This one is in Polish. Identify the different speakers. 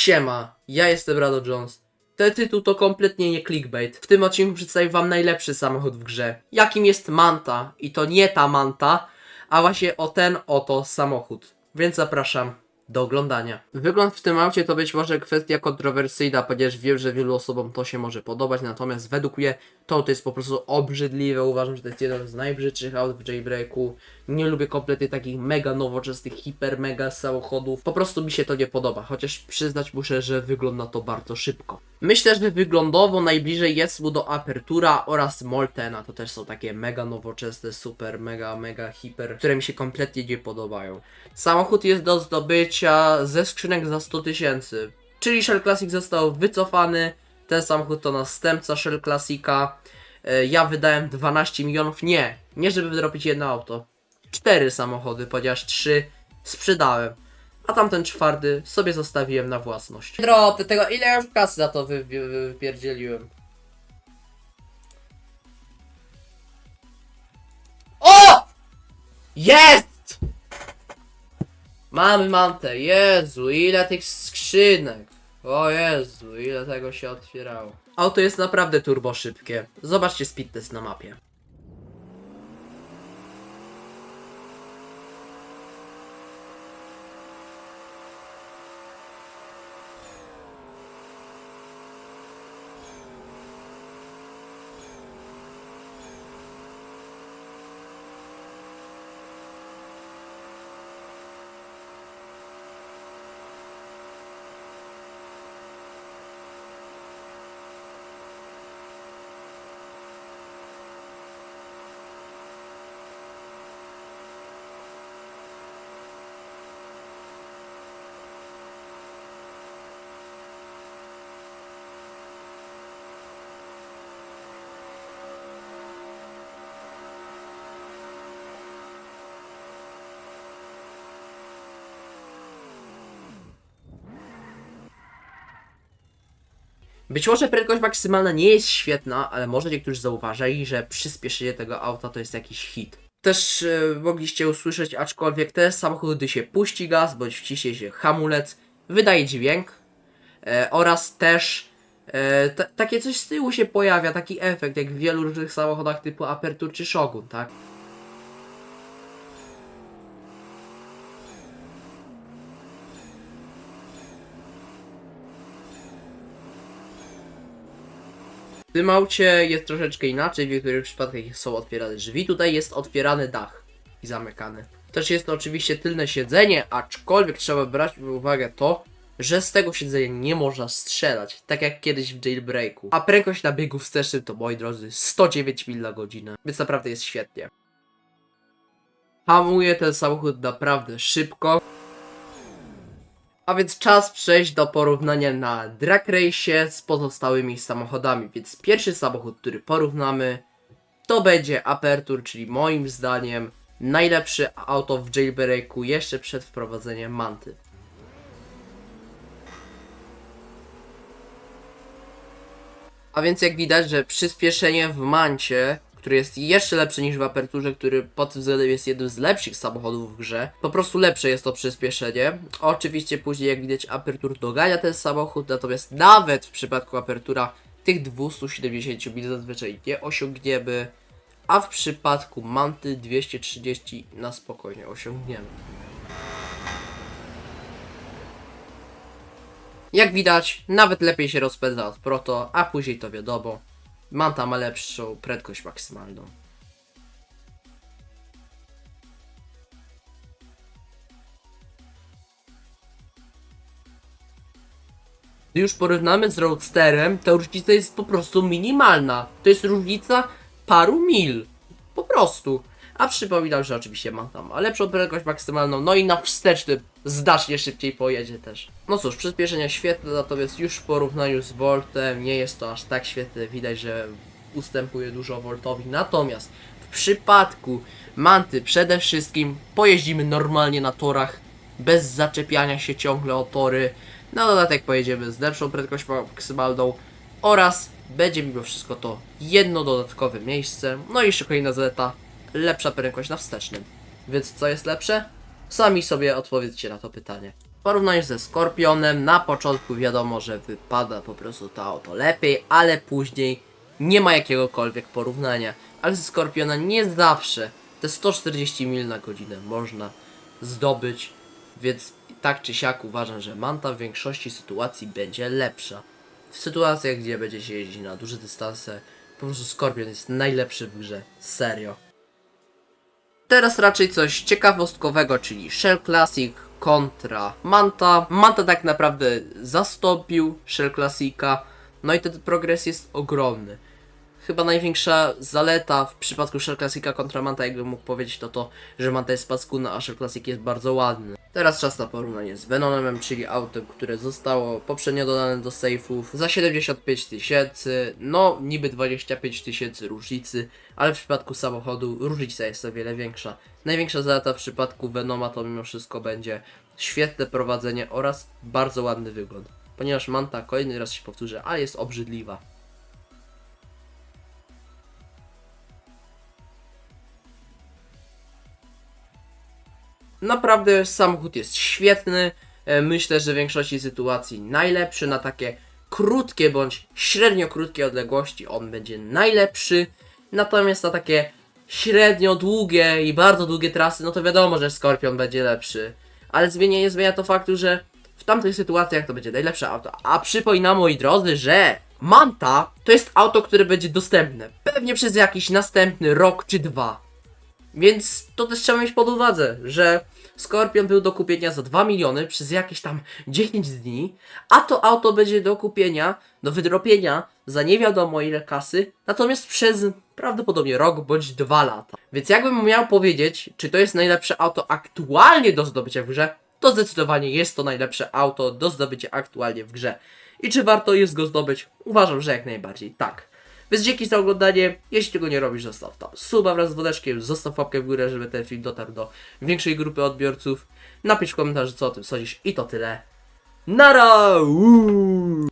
Speaker 1: Siema, ja jestem Rado Jones. Ten tytuł to kompletnie nie clickbait. W tym odcinku przedstawię wam najlepszy samochód w grze. Jakim jest Manta. I to nie ta Manta, a właśnie o ten oto samochód. Więc zapraszam do oglądania. Wygląd w tym aucie to być może kwestia kontrowersyjna, ponieważ wiem, że wielu osobom to się może podobać, natomiast według mnie to, to jest po prostu obrzydliwe. Uważam, że to jest jeden z najbrzydszych aut w jailbreaku. Nie lubię kompletnie takich mega nowoczesnych, hiper mega samochodów. Po prostu mi się to nie podoba, chociaż przyznać muszę, że wygląda to bardzo szybko. Myślę, że wyglądowo najbliżej jest mu do Apertura oraz Moltena. To też są takie mega nowoczesne, super, mega, mega, hiper, które mi się kompletnie nie podobają. Samochód jest do zdobycia ze skrzynek za 100 tysięcy. Czyli Shell Classic został wycofany. Ten samochód to następca Shell Classica. E, Ja wydałem 12 milionów. Nie, nie żeby wydropić jedno auto. Cztery samochody, ponieważ trzy sprzedałem. A tamten czwarty sobie zostawiłem na własność. Drop tego, ile ja już kasy za to wy, wy, wy, wypierdzieliłem. O! Jest! Mamy mantę. Jezu, ile tych skrzynek. O Jezu, ile tego się otwierało. Auto jest naprawdę turbo szybkie. Zobaczcie speed test na mapie. Być może prędkość maksymalna nie jest świetna, ale może niektórzy zauważyli, że przyspieszenie tego auta to jest jakiś hit. Też e, mogliście usłyszeć, aczkolwiek te samochody, gdy się puści gaz, bądź wciśnie się hamulec, wydaje dźwięk e, oraz też e, ta- takie coś z tyłu się pojawia, taki efekt, jak w wielu różnych samochodach typu Aperture czy Shogun, tak? W tym aucie jest troszeczkę inaczej, w niektórych przypadkach są otwierane drzwi, tutaj jest otwierany dach i zamykany. Też jest to oczywiście tylne siedzenie, aczkolwiek trzeba brać pod uwagę to, że z tego siedzenia nie można strzelać, tak jak kiedyś w jailbreaku. A prędkość na biegu wstecznym to, moi drodzy, 109 mil na godzinę, więc naprawdę jest świetnie. Hamuje ten samochód naprawdę szybko. A więc czas przejść do porównania na drag race z pozostałymi samochodami. Więc pierwszy samochód, który porównamy, to będzie Aperture, czyli moim zdaniem najlepsze auto w jailbreaku jeszcze przed wprowadzeniem manty. A więc jak widać, że przyspieszenie w mancie, który jest jeszcze lepszy niż w aperturze, który pod tym względem jest jednym z lepszych samochodów w grze, po prostu lepsze jest to przyspieszenie. Oczywiście później jak widać apertur dogania ten samochód, natomiast nawet w przypadku apertura tych 270 mil zazwyczaj nie osiągniemy, a w przypadku manty 230 na spokojnie osiągniemy. Jak widać, nawet lepiej się rozpędza od Proto, a później to wiadomo, Manta ma lepszą prędkość maksymalną. Gdy już porównamy z Roadsterem, ta różnica jest po prostu minimalna. To jest różnica paru mil. Po prostu. A przypominam, że oczywiście ma tam lepszą prędkość maksymalną, no i na wstecznym znacznie szybciej pojedzie też. No cóż, przyspieszenia świetne, natomiast już w porównaniu z Voltem nie jest to aż tak świetne. Widać, że ustępuje dużo Voltowi. Natomiast w przypadku Manty przede wszystkim pojeździmy normalnie na torach, bez zaczepiania się ciągle o tory. Na dodatek pojedziemy z lepszą prędkością maksymalną oraz będzie mimo wszystko to jedno dodatkowe miejsce. No i jeszcze kolejna zaleta, lepsza prędkość na wstecznym. Więc co jest lepsze? Sami sobie odpowiedzcie na to pytanie. W porównaniu ze Skorpionem, na początku wiadomo, że wypada po prostu to auto lepiej, ale później nie ma jakiegokolwiek porównania. Ale ze Skorpiona nie zawsze te 140 mil na godzinę można zdobyć, więc tak czy siak uważam, że Manta w większości sytuacji będzie lepsza. W sytuacjach, gdzie będzie się jeździć na duże dystanse, po prostu Skorpion jest najlepszy w grze. Serio. Teraz raczej coś ciekawostkowego, czyli Shell Classic kontra Manta. Manta tak naprawdę zastąpił Shell Classica, no i ten progres jest ogromny. Chyba największa zaleta w przypadku Shell Classica kontra Manta, jakbym mógł powiedzieć, to to, że Manta jest paskudna, a Shell Classic jest bardzo ładny. Teraz czas na porównanie z Venonemem, czyli autem, które zostało poprzednio dodane do sejfów za 75 tysięcy, no niby 25 tysięcy różnicy, ale w przypadku samochodu różnica jest o wiele większa. Największa zaleta w przypadku Venoma to mimo wszystko będzie świetne prowadzenie oraz bardzo ładny wygląd, ponieważ Manta, kolejny raz się powtórzę, ale jest obrzydliwa. Naprawdę samochód jest świetny. E, Myślę, że w większości sytuacji najlepszy na takie krótkie bądź średnio krótkie odległości on będzie najlepszy. Natomiast na takie średnio długie i bardzo długie trasy, no to wiadomo, że Scorpion będzie lepszy. Ale zmienia, nie zmienia to faktu, że w tamtych sytuacjach to będzie najlepsze auto. A przypominam moi drodzy, że Manta to jest auto, które będzie dostępne pewnie przez jakiś następny rok czy dwa. Więc to też trzeba mieć pod uwadze, że Scorpion był do kupienia za 2 miliony przez jakieś tam 10 dni, a to auto będzie do kupienia, do wydropienia za nie wiadomo ile kasy, natomiast przez prawdopodobnie rok bądź dwa lata. Więc jakbym miał powiedzieć, czy to jest najlepsze auto aktualnie do zdobycia w grze, to zdecydowanie jest to najlepsze auto do zdobycia aktualnie w grze. I czy warto jest go zdobyć? Uważam, że jak najbardziej tak. Więc dzięki za oglądanie. Jeśli tego nie robisz, zostaw tam suba wraz z wodeczkiem, zostaw łapkę w górę, żeby ten film dotarł do większej grupy odbiorców. Napisz w komentarzu, co o tym sądzisz i to tyle. Nara! Uuu.